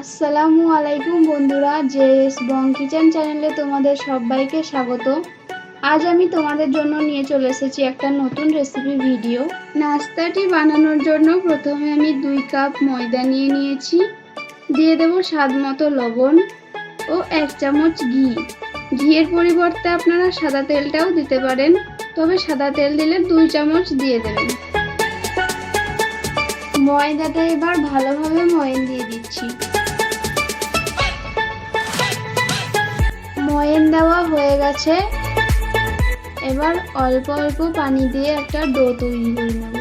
আসসালামু আলাইকুম বন্ধুরা, জেএস বং কিচেন চ্যানেলে তোমাদের সবাইকে স্বাগত আজ আমি তোমাদের জন্য নিয়ে চলে এসেছি একটা নতুন রেসিপি ভিডিও নাস্তাটি বানানোর জন্য প্রথমে আমি দুই কাপ ময়দা নিয়ে নিয়েছি। দিয়ে দেবো স্বাদ মতো লবণ ও এক চামচ ঘি। ঘিয়ের পরিবর্তে আপনারা সাদা তেলটাও দিতে পারেন, তবে সাদা তেল দিলে দুই চামচ দিয়ে দেবেন। ময়দাটা এবার ভালোভাবে ময়ন দিয়ে দিচ্ছি। ময়ন দেওয়া হয়ে গেছে। এবার অল্প অল্প পানি দিয়ে একটা ডো তৈরি করে নেব।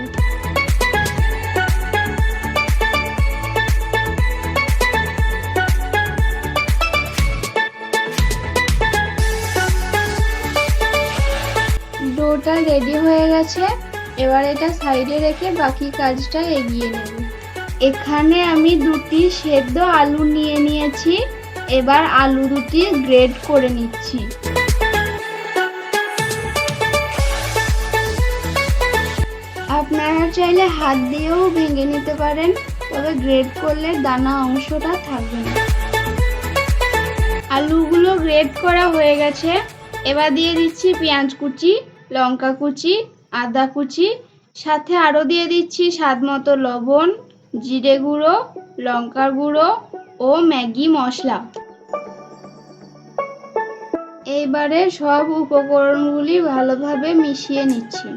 ডোটা রেডি হয়ে গেছে। এবার এটা সাইডে রেখে বাকি কাজটা এগিয়ে নেব। এখানে আমি দুটি সেদ্ধ আলু নিয়ে নিয়েছি। এবার আলু দুটি গ্রেড করে নিচ্ছি। আপনারা চাইলে হাত দিয়েও ভেঙে নিতে পারেন, তবে গ্রেড করলে দানা অংশটা থাকবে না। আলুগুলো গ্রেড করা হয়ে গেছে। এবার দিয়ে দিচ্ছি পেঁয়াজ কুচি, লঙ্কা কুচি, আদা কুচি, সাথে আরও দিয়ে দিচ্ছি স্বাদ মতো লবণ, জিরে গুঁড়ো, লঙ্কার গুঁড়ো ও ম্যাগি মশলা। এইবারে সব উপকরণগুলি ভালোভাবে মিশিয়ে নিচ্ছি।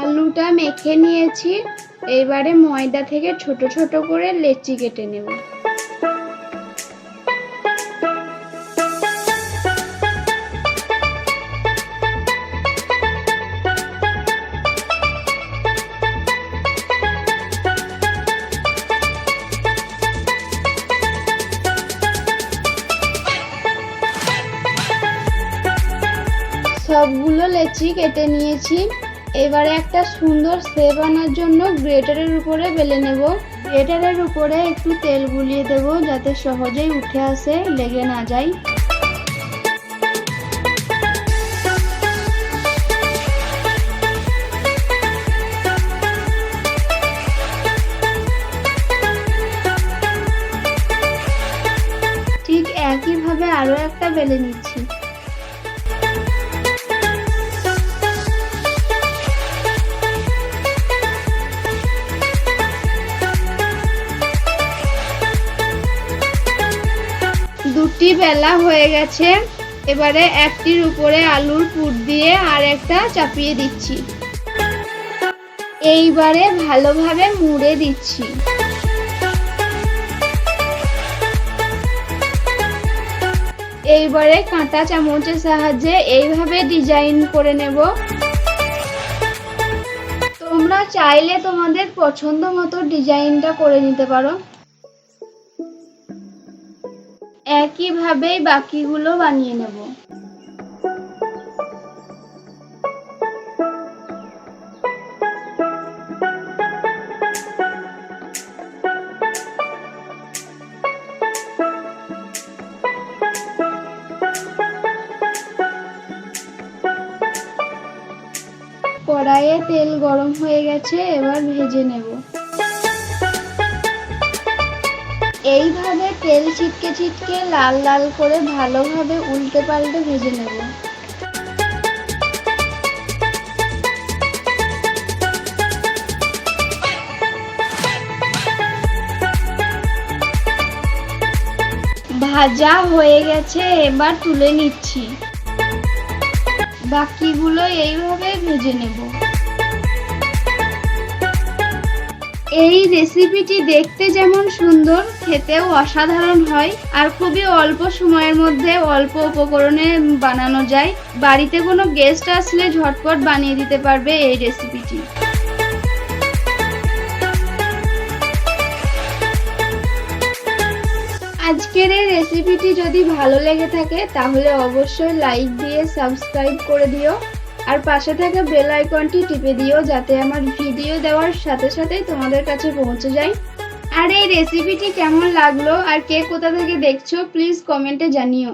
আলুটা মেখে নিয়েছি, এইবারে ময়দা থেকে ছোট ছোট করে লেচি কেটে নেব। সবগুলো লেচি কেটে নিয়েছি। এবারে একটা সুন্দর সেপ আনার জন্য গ্রেটারের উপরে বেলে নেব। গ্রেটারের উপরে একটু তেল গুলিয়ে দেব যাতে সহজেই উঠে আসে, লেগে না যায়। ঠিক একইভাবে আরও একটা বেলে নিচ্ছি। দুটি বেলা হয়ে গেছে। এবারে একটির উপরে আলুর পুর দিয়ে আর একটা চাপিয়ে দিচ্ছি। এইবারে ভালোভাবে মুড়ে দিচ্ছি। এইবারে কাঁটা চামচের সাহায্যে এইভাবে ডিজাইন করে নেব। তোমরা চাইলে তোমাদের পছন্দ মতো ডিজাইনটা করে নিতে পারো। একইভাবেই বাকিগুলো বানিয়ে নেব। কড়াইয়ে তেল গরম হয়ে গেছে এবার ভেজে নেব। এইভাবে তেল ছিটকে ছিটকে লাল লাল করে ভালোভাবে উল্টে পাল্টে ভেজে নেব। ভাজা হয়ে গেছে, এবার তুলে নিচ্ছি। বাকিগুলো এইভাবে ভেজে নেব। এই রেসিপিটি দেখতে যেমন সুন্দর, খেতেও অসাধারণ হয় আর খুবই অল্প সময়ের মধ্যে অল্প উপকরণে বানানো যায়। বাড়িতে কোনো গেস্ট আসলে ঝটপট বানিয়ে দিতে পারবে এই রেসিপিটি আজকের এই রেসিপিটি যদি ভালো লেগে থাকে, তাহলে অবশ্যই লাইক দিয়ে সাবস্ক্রাইব করে দিও। আর পাশে থাকা বেল আইকনটি টিপে দিও যাতে আমার ভিডিও দেওয়ার সাথে সাথেই তোমাদের কাছে পৌঁছে যায়। আর এই রেসিপিটি কেমন লাগল আর কে কোথা থেকে দেখছ প্লিজ কমেন্টে জানিও।